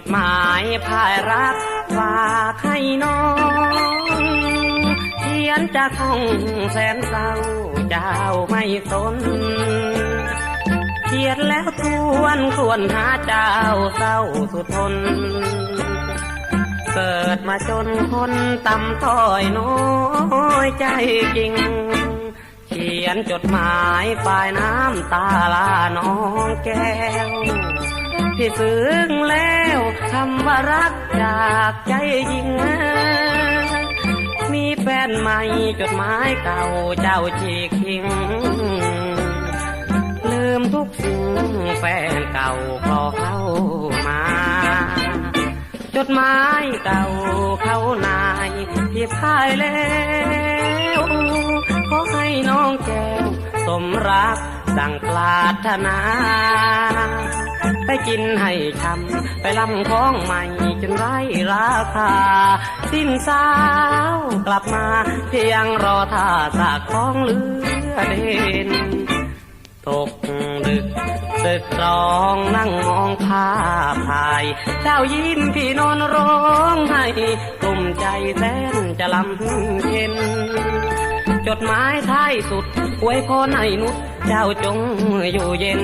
ดหมายพายรักฝากให้น้องเขียนจากห้องแสนเศร้าเจ้าไม่สนเขียนแล้วทวนควรหาเจ้าเศร้าสุดทน เกิดมาจนคนต่ำต้อยน้อยใจจริงเขียนจดหมายปลายน้ำตาลาน้องแก้วพี่ซึ้งำว่ารักจากใจจริง มีแฟนใหม่จดหมายเก่าเจ้าฉีกทิ้งลืมทุกสิ่งแฟนเก่าพอเข้ามา จดหมายเก่าเข้านายที่พ่ายแล้วขอให้น้องแก้วสมรักดังปรารถนา กินให้ช้ำไปลำของใหม่จนไร้ราคา สิ้นสาวกลับมาเพียงรอท่าสากของเลือเด่นตกดึกตึกร้องนั่งมองภาพถ่าย เจ้ายิ้มพี่นอนร้องไห้ตุ่มใจแสนจะลำเค็นจดหมายท้ายสุดอวยพรให้นุช เจ้าจงอยู่เย็น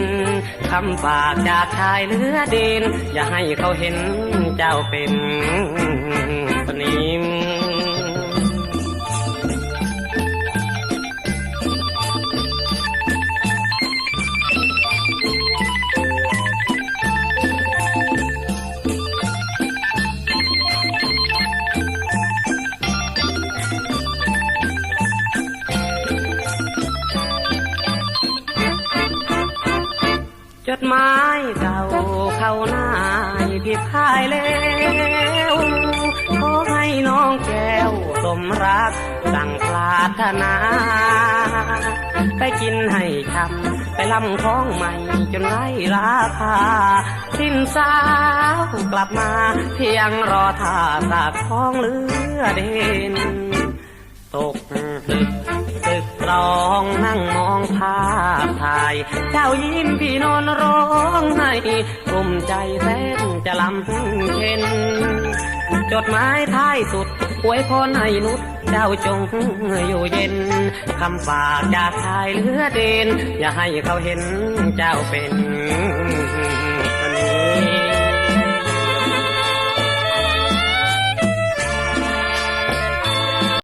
คำฝากจากชายเลือเดิน อย่าให้เขาเห็นเจ้าเป็นสนิ ดหมายเก่าเข้าหน้าพี่พายแล้วขอให้น้องแก้วสมรักดังปรารถนา ไปกินให้ช้ำไปลำของใหม่จนไร้ราคา สิ้นสาวกลับมาเพียงรอท่าสากของเลือเด่นตกตึกตึกร้องนั่งมองภาพถ่าย เจ้ายิ้มพี่นอนร้องไห้กลุ่มใจแสนจะลำเค็นจดหมายท้ายสุดอวยพรให้นุชเจ้าจงอยู่เย็น คำฝากจากชายเลือเด่นอย่าให้เขาเห็นเจ้าเป็น